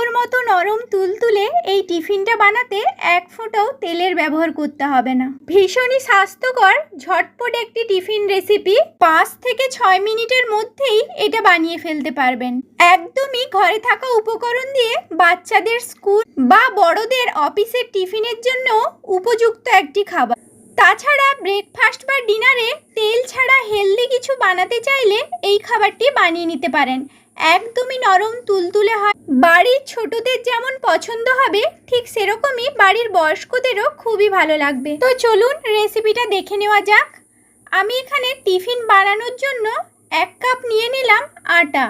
তুলোর মতো নরম তুলতুলে এই টিফিনটা বানাতে এক ফোঁটাও তেলের ব্যবহার করতে হবে না। ভীষণই স্বাস্থ্যকর, ঝটপট একটি টিফিন রেসিপি পাঁচ থেকে ছয় মিনিটের মধ্যেই এটা বানিয়ে ফেলতে পারবেন। একদমই ঘরে থাকা উপকরণ দিয়ে বাচ্চাদের স্কুল বা বড়দের অফিসের টিফিনের জন্য উপযুক্ত একটি খাবার। তাছাড়া ব্রেকফাস্ট বা ডিনারে তেল ছাড়া হেলদি কিছু বানাতে চাইলে এই খাবারটি বানিয়ে নিতে পারেন। একদমই নরম তুলতুলে হয় বাড়ির ছোটদের যেমন পছন্দ হবে, ঠিক সেরকমই বাড়ির বয়স্কদেরও খুবই ভালো লাগবে। তো চলুন রেসিপিটা দেখে নেওয়া যাক। আমি এখানে টিফিন বানানোর জন্য এক কাপ নিয়ে নিলাম আটা।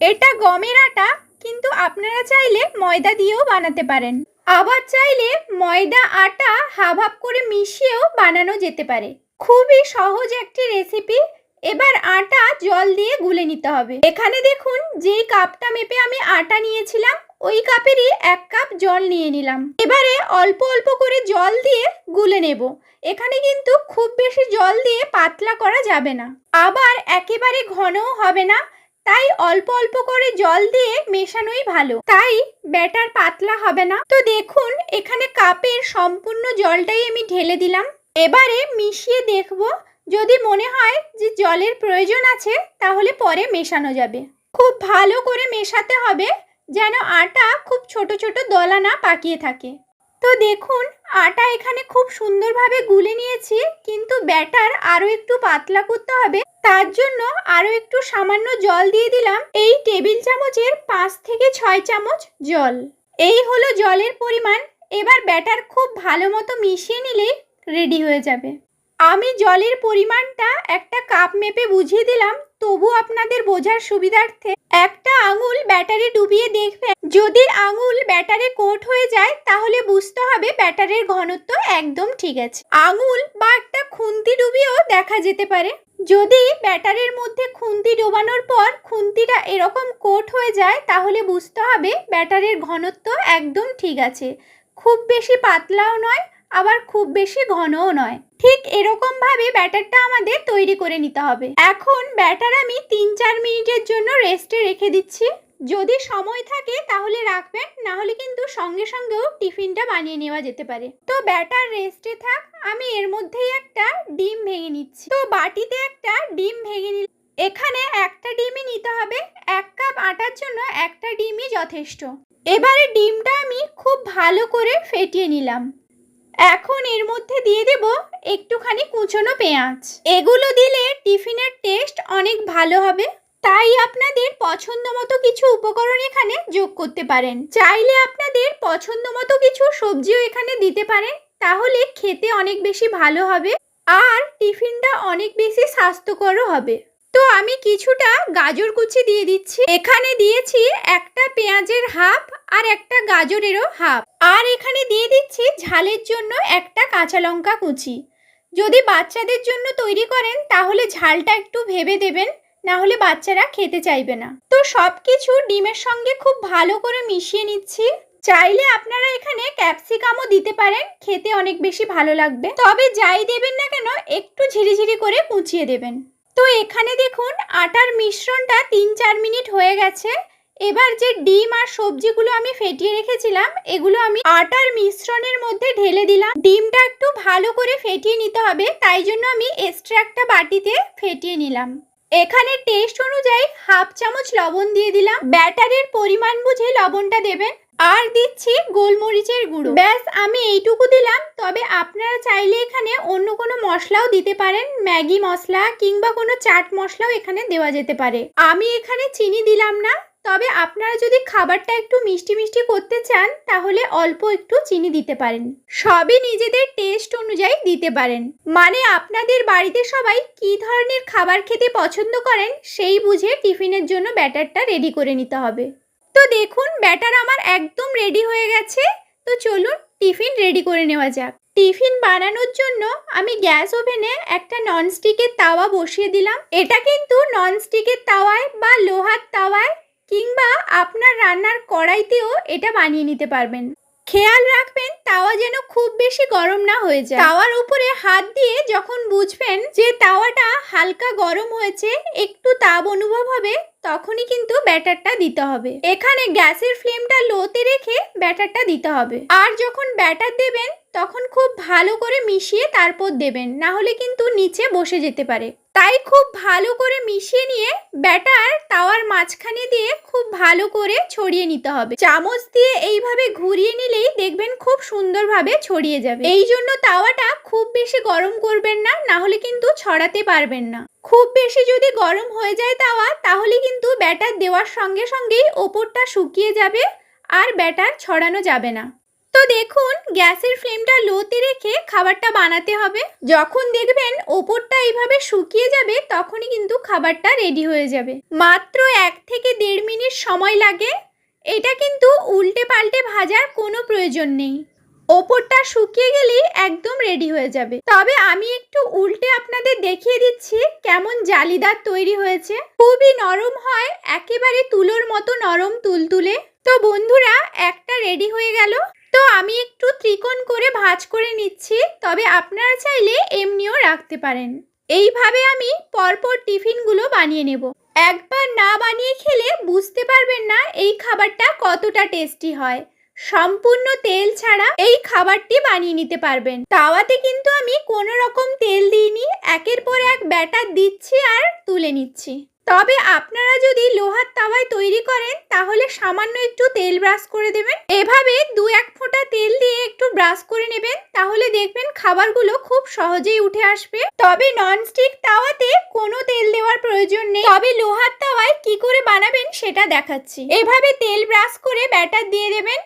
এটা গমের আটা, কিন্তু আপনারা চাইলে ময়দা দিয়েও বানাতে পারেন। আবার চাইলে ময়দা, আটা হাফ হাফ করে মিশিয়েও বানানো যেতে পারে। খুবই সহজ একটি রেসিপি এবার আটা জল দিয়ে গুলে নিতে হবে। এখানে দেখুন, যেই কাপটা মেপে আমি আটা নিয়েছিলাম, ওই কাপেরই এক কাপ জল নিয়ে নিলাম। এবারে অল্প অল্প করে জল দিয়ে গুলে নেব। এখানে কিন্তু খুব বেশি জল দিয়ে পাতলা করা যাবে না। আবার একেবারে ঘনও হবে না, তাই অল্প অল্প করে জল দিয়ে মেশানোই ভালো। তাই ব্যাটার পাতলা হবে না। তো দেখুন, এখানে কাপের সম্পূর্ণ জলটাই আমি ঢেলে দিলাম। এবারে মিশিয়ে দেখব যদি মনে হয় যে জলের প্রয়োজন আছে, তাহলে পরে মেশানো যাবে। খুব ভালো করে মেশাতে হবে যেন আটা খুব ছোট ছোট দলা না পাকিয়ে থাকে। তো দেখুন, আটা এখানে খুব সুন্দরভাবে গুলে নিয়েছি, কিন্তু ব্যাটার আরও একটু পাতলা করতে হবে। তার জন্য আরও একটু সামান্য জল দিয়ে দিলাম এই টেবিল চামচের পাঁচ থেকে ছয় চামচ জল। এই হলো জলের পরিমাণ। এবার ব্যাটার খুব ভালো মতো মিশিয়ে নিলেই রেডি হয়ে যাবে। আমি জলের পরিমাণটা একটা কাপ মেপে বুঝিয়ে দিলাম, তবু আপনাদের বোঝার সুবিধার্থে। একটা আঙুল ব্যাটারে ডুবিয়ে দেখবেন। যদি আঙুল ব্যাটারে কোট হয়ে যায়, তাহলে বুঝতে হবে ব্যাটারের ঘনত্ব একদম ঠিক আছে। আঙুল বা একটা খুন্তি ডুবিয়েও দেখা যেতে পারে। যদি ব্যাটারের মধ্যে খুন্তি ডোবানোর পর খুন্তিটা এরকম কোট হয়ে যায়, তাহলে বুঝতে হবে ব্যাটারের ঘনত্ব একদম ঠিক আছে। খুব বেশি পাতলাও নয় আবার খুব বেশি ঘনও নয়। ঠিক এরকম ভাবে ব্যাটারটা আমাদের তৈরি করে নিতে হবে। এখন ব্যাটার আমি তিন চার মিনিটের জন্য রেস্টে রেখে দিচ্ছি। যদি সময় থাকে তাহলে রাখবেন না হলে কিন্তু সঙ্গে সঙ্গেও টিফিনটা বানিয়ে নেওয়া যেতে পারে। তো ব্যাটার রেস্টে থাক, আমি এর মধ্যেই একটা ডিম ভেঙে নিচ্ছি। তো বাটিতে একটা ডিম ভেঙে নিল। এখানে একটা ডিমই নিতে হবে, এক কাপ আটার জন্য একটা ডিমই যথেষ্ট। এবারে ডিমটা আমি খুব ভালো করে ফেটিয়ে নিলাম। এখন এর মধ্যে দিয়ে দেব একটুখানি কুচনো পেঁয়াজ। এগুলো দিলে টিফিনের টেস্ট অনেক ভালো হবে। তাই আপনাদের পছন্দ মতো কিছু উপকরণ এখানে যোগ করতে পারেন। চাইলে আপনাদের পছন্দ মতো কিছু সবজিও এখানে দিতে পারেন। তাহলে খেতে অনেক বেশি ভালো হবে আর টিফিনটা অনেক বেশি স্বাস্থ্যকরও হবে। তো আমি কিছুটা গাজর কুচি দিয়ে দিচ্ছি। এখানে দিয়েছি একটা পেঁয়াজের হাফ আর একটা গাজরেরও হাফ। আর এখানে দিয়ে দিচ্ছি ঝালের জন্য একটা কাঁচা লঙ্কা কুচি। যদি বাচ্চাদের জন্য তৈরি করেন, তাহলে ঝালটা একটু ভেবে দেবেন, না হলে বাচ্চারা খেতে চাইবে না। তো সব কিছু ডিমের সঙ্গে খুব ভালো করে মিশিয়ে নিচ্ছি। চাইলে আপনারা এখানে ক্যাপসিকামও দিতে পারেন, খেতে অনেক বেশি ভালো লাগবে। তবে যাই দেবেন না কেন, একটু ঝিরিঝিরি করে কুচিয়ে দেবেন। তো এখানে দেখুন আটার মিশ্রণটা তিন চার মিনিট হয়ে গেছে। এবার যে ডিম আর সবজিগুলো আমি ফেটিয়ে রেখেছিলাম, এগুলো আমি আটার মিশ্রণের মধ্যে ঢেলে দিলাম। ডিমটা একটু ভালো করে ফেটিয়ে নিতে হবে, তাই জন্য আমি এক্সট্রা একটা বাটিতে ফেটিয়ে নিলাম। এখানে টেস্ট অনুযায়ী হাফ চামচ লবণ দিয়ে দিলাম। ব্যাটারের পরিমাণ বুঝে লবণটা দেবেন। আর দিচ্ছি গোলমরিচের গুঁড়ো। ব্যাস, আমি এইটুকু দিলাম। তবে আপনারা চাইলে এখানে অন্য কোনো মশলাও দিতে পারেন। ম্যাগি মশলা কিংবা কোনো চাট মশলাও এখানে দেওয়া যেতে পারে। আমি এখানে চিনি দিলাম না। তবে আপনারা যদি খাবারটা একটু মিষ্টি মিষ্টি করতে চান, তাহলে অল্প একটু চিনি দিতে পারেন। সবই নিজেদের টেস্ট অনুযায়ী দিতে পারেন। মানে আপনাদের বাড়িতে সবাই কী ধরনের খাবার খেতে পছন্দ করেন, সেই বুঝে টিফিনের জন্য ব্যাটারটা রেডি করে নিতে হবে। তো দেখুন, ব্যাটার আমার একদম রেডি হয়ে গেছে। তো চলুন, টিফিন রেডি করে নেওয়া যাক। টিফিন বানানোর জন্য আমি গ্যাস ওভেনে একটা ননস্টিকের তাওয়া বসিয়ে দিলাম। এটা কিন্তু ননস্টিকের তাওয়ায় বা লোহার তাওয়ায় কিংবা আপনার রান্নার কড়াইতেও এটা বানিয়ে নিতে পারবেন। খেয়াল রাখবেন, তাওয়া যেন খুব বেশি গরম না হয়ে যায়। তাওয়ার উপরে হাত দিয়ে যখন বুঝবেন যে তাওয়াটা হালকা গরম হয়েছে, একটু তাপ অনুভব হবে, তখনই কিন্তু ব্যাটারটা দিতে হবে। এখানে গ্যাসের ফ্লেমটা লোতে রেখে ব্যাটারটা দিতে হবে। আর যখন ব্যাটার দেবেন তখন খুব ভালো করে মিশিয়ে তারপর দেবেন, না হলে কিন্তু নিচে বসে যেতে পারে। তাই খুব ভালো করে মিশিয়ে নিয়ে ব্যাটার তাওয়ার মাঝখানে দিয়ে খুব ভালো করে ছড়িয়ে নিতে হবে। চামচ দিয়ে এইভাবে ঘুরিয়ে নিলেই দেখবেন খুব সুন্দরভাবে ছড়িয়ে যাবে। এই জন্য তাওয়াটা খুব বেশি গরম করবেন না না হলে কিন্তু ছড়াতে পারবেন না। খুব বেশি যদি গরম হয়ে যায় তাওয়া, তাহলে কিন্তু ব্যাটার দেওয়ার সঙ্গে সঙ্গেই ওপরটা শুকিয়ে যাবে আর ব্যাটার ছড়ানো যাবে না। তো দেখুন, গ্যাসের ফ্লেমটা লোতে রেখে খাবারটা বানাতে হবে। যখন দেখবেন ওপরটা এইভাবে শুকিয়ে যাবে, তখনই কিন্তু খাবারটা রেডি হয়ে যাবে। মাত্র এক থেকে দেড় মিনিট সময় লাগে। এটা কিন্তু উল্টে পাল্টে ভাজার কোনো প্রয়োজন নেই। ওপরটা শুকিয়ে গেলেই একদম রেডি হয়ে যাবে। তবে আমি একটু উল্টে আপনাদের দেখিয়ে দিচ্ছি কেমন জালিদার তৈরি হয়েছে। খুবই নরম হয়, একেবারে তুলোর মতো নরম তুলতুলে। তো বন্ধুরা, একটা রেডি হয়ে গেল। তো আমি একটু ত্রিকোণ করে ভাঁজ করে নিচ্ছি, তবে আপনারা চাইলে এমনিও রাখতে পারেন। এইভাবে আমি পরপর টিফিনগুলো বানিয়ে নেব। একবার না বানিয়ে খেলে বুঝতে পারবেন না এই খাবারটা কতটা টেস্টি হয়। সম্পূর্ণ তেল ছাড়া এই খাবারটি বানিয়ে নিতে পারবেন। তাওয়াতে কিন্তু আমি কোনো রকম তেল দিইনি, একের পর এক ব্যাটার দিচ্ছি আর তুলে নিচ্ছি। তবে আপনারা যদি লোহার তাওয়ায় তৈরি করেন, তাহলে সামান্য একটু তেল ব্রাশ করে দেবেন। এভাবে দু এক ফোঁটা তেল দিয়ে একটু ব্রাশ করে নেবেন, তাহলে দেখবেন খাবারগুলো খুব সহজেই উঠে আসবে। তবে ননস্টিক তাওয়াতে কোনো তেল দেওয়ার প্রয়োজন নেই। তবে লোহার তাওয়ায় কি করে বানাবেন সেটা দেখাচ্ছি। এভাবে তেল ব্রাশ করে ব্যাটার দিয়ে দেবেন।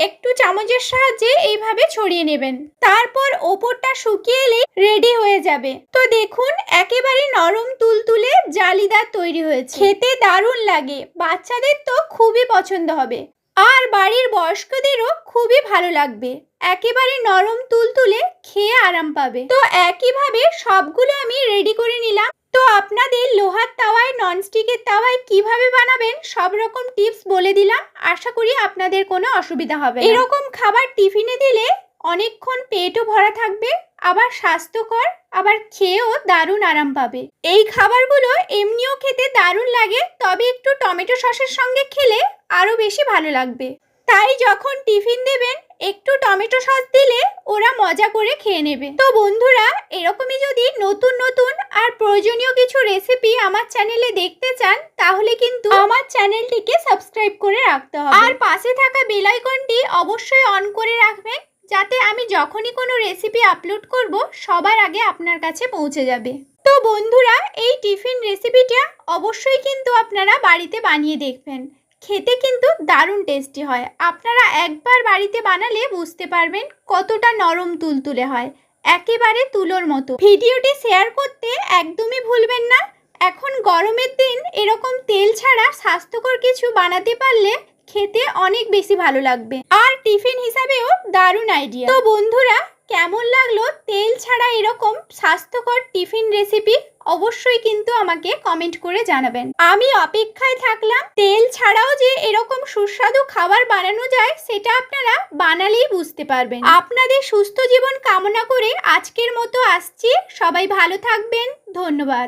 একটু চামচের সাহায্যে এইভাবে ছড়িয়ে নেবেন। তারপর ওপরটা শুকিয়ে এলেই রেডি হয়ে যাবে। তো দেখুন, একেবারে নরম তুলতুলে জালিদার তৈরি হয়েছে। খেতে দারুণ লাগে। বাচ্চাদের তো খুবই পছন্দ হবে। আর বাড়ির বয়স্কদেরও খুবই ভালো লাগবে। একেবারে নরম তুলতুলে খেয়ে আরাম পাবে। তো একইভাবে সবগুলো আমি রেডি করে নিলাম। তো আপনাদের লোহার তাওয়ায় ননস্টিকের তাওয়ায় কীভাবে বানাবেন সব রকম টিপস বলে দিলাম। আশা করি আপনাদের কোনো অসুবিধা হবে এরকম খাবার টিফিনে দিলে অনেকক্ষণ পেটও ভরা থাকবে, আবার স্বাস্থ্যকর, আবার খেয়েও দারুণ আরাম পাবে। এই খাবারগুলো এমনিও খেতে দারুণ লাগে, তবে একটু টমেটো সসের সঙ্গে খেলে আরও বেশি ভালো লাগবে। তাই যখন টিফিন দেবেন, একটু টমেটো সস দিলে ওরা মজা করে খেয়ে নেবে। তো বন্ধুরা, এরকমই যদি নতুন নতুন আর প্রয়োজনীয় কিছু রেসিপি আমার চ্যানেলে দেখতে চান, তাহলে কিন্তু আমার চ্যানেলটিকে সাবস্ক্রাইব করে রাখতে হবে। আর পাশে থাকা বেল আইকনটি অবশ্যই অন করে রাখবেন, যাতে আমি যখনই কোনো রেসিপি আপলোড করব, সবার আগে আপনার কাছে পৌঁছে যাবে। তো বন্ধুরা, এই টিফিন রেসিপিটা অবশ্যই কিন্তু আপনারা বাড়িতে বানিয়ে দেখবেন। খেতে কিন্তু দারুণ টেস্টি হয়। আপনারা একবার বাড়িতে বানালে বুঝতে পারবেন কতটা নরম তুলতুলে হয়। একেবারে তুলোর মতো। ভিডিওটি শেয়ার করতে একদমই ভুলবেন না। এখন গরমের দিন এরকম তেল ছাড়া স্বাস্থ্যকর কিছু বানাতে পারলে খেতে অনেক বেশি ভালো লাগবে। আর টিফিন হিসাবেও দারুণ আইডিয়া তো বন্ধুরা, কেমন লাগল তেল ছাড়া এরকম স্বাস্থ্যকর টিফিন রেসিপি অবশ্যই কিন্তু আমাকে কমেন্ট করে জানাবেন। আমি অপেক্ষায় থাকলাম, তেল ছাড়াও যে এরকম সুস্বাদু খাবার বানানো যায়, সেটা আপনারা বানালেই বুঝতে পারবেন। আপনাদের সুস্থ জীবন কামনা করে আজকের মতো আসছি। সবাই ভালো থাকবেন। ধন্যবাদ।